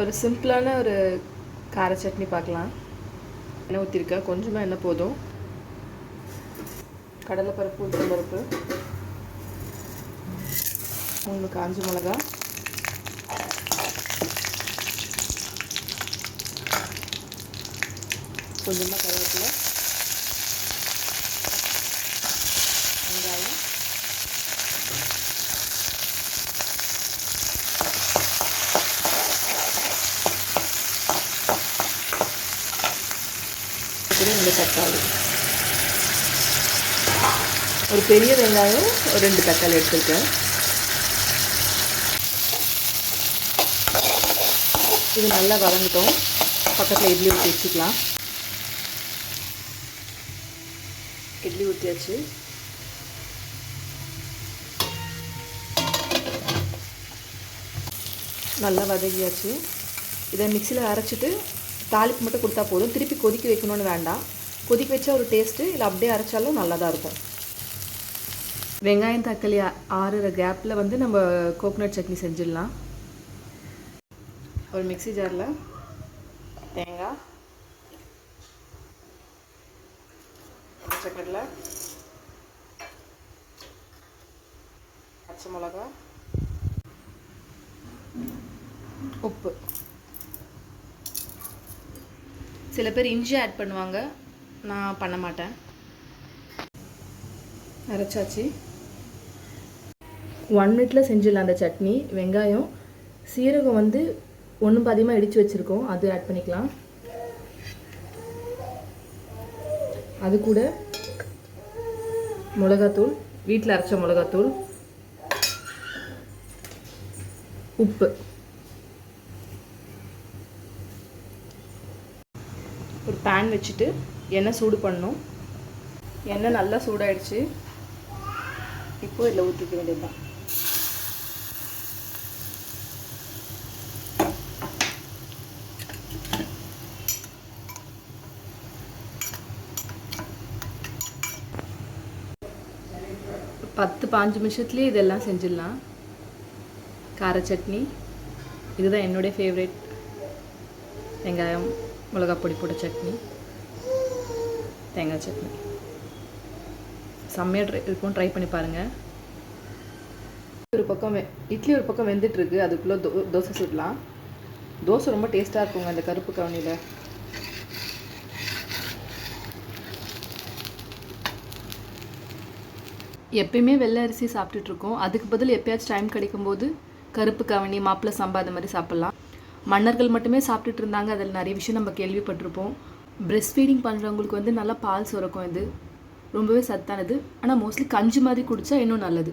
ஒரு சிம்பிளான ஒரு கார சட்னி பார்க்கலாம். எண்ணெய் ஊற்றிருக்கேன் கொஞ்சமாக எண்ணெய் போதும். கடலைப்பருப்பு உளுத்தம் பருப்பு மூணு காஞ்ச மிளகா. கொஞ்சமாக கருவேப்பிலை. வெங்காயம். கூட ரெண்டு தக்காளி. ஒரு பெரிய வெங்காயம் ஒரு ரெண்டு தக்காளி எடுத்துருக்கேன். இது நல்லா வதங்கிட்டோம். பக்கத்தில் இட்லி ஊற்றி வச்சுக்கலாம். இட்லி ஊற்றியாச்சு நல்லா வதகியாச்சு இதை மிக்சியில் அரைச்சிட்டு தாளிப்பு மட்டும் கொடுத்தா போதும். திருப்பி கொதிக்க வைக்கணும்னு வேண்டாம். கொதிக்க வச்சா ஒரு டேஸ்ட்டு இல்லை அப்படியே அரைச்சாலும் நல்லா தான் இருக்கும். வெங்காயம் தக்காளி ஆறுற கேப்பில் வந்து நம்ம கோகோனட் சட்னி செஞ்சிடலாம். ஒரு மிக்ஸி ஜாரில் தேங்காய் பச்சைக்கடலை பச்சை மிளகா உப்பு. சில பேர் இஞ்சி ஆட் பண்ணுவாங்க. நான் பண்ண மாட்டேன். அரைச்சாச்சு. ஒன் மினிட்ல செஞ்சிடலாம் அந்த சட்னி. வெங்காயம் சீரகம் வந்து ஒன்று பாதியமாக இடித்து வச்சுருக்கோம். அது ஆட் பண்ணிக்கலாம். அது கூட மிளகாத்தூள் வீட்டில் அரைச்ச மிளகாத்தூள் உப்பு. ஒரு பேன் வச்சுட்டு எண்ணெய் சூடு பண்ணணும். எண்ணெய் நல்லா சூடாயிடுச்சு. இப்போ இதில் ஊற்றிக்க வேண்டியதுதான். பத்து பாஞ்சு நிமிஷத்துலேயே இதெல்லாம் செஞ்சிடலாம். கார சட்னி. இதுதான் என்னுடைய ஃபேவரட் வெங்காயம். மிளகாப் பொடி போட்ட சட்னி தேங்காய் சட்னி. செம்மையாக ட்ரை இருக்கும் ட்ரை பண்ணி பாருங்கள் ஒரு பக்கம் வெ இட்லி ஒரு பக்கம் வெந்துட்டுருக்கு அதுக்குள்ளே தோ தோசை சுடலாம். தோசை ரொம்ப டேஸ்ட்டாக இருக்குங்க அந்த கருப்பு கவனியில் எப்பயுமே வெள்ளை அரிசி சாப்பிட்டுட்ருக்கோம் அதுக்கு பதில் எப்பயாச்சும் டைம் கிடைக்கும்போது கருப்பு கவனி மாப்பிள்ளை சம்பா அந்த மாதிரி சாப்பிட்லாம். மன்னர்கள் மட்டுமே சாப்பிட்டுட்டு இருந்தாங்க. அதில் நிறைய விஷயம் நம்ம கேள்விப்பட்டிருப்போம். பிரெஸ்ட் ஃபீடிங் பண்ணுறவங்களுக்கு வந்து நல்லா பால் சுரக்கும் இது. ரொம்பவே சத்தானது. ஆனால் மோஸ்ட்லி கஞ்சி மாதிரி குடித்தா இன்னும் நல்லது.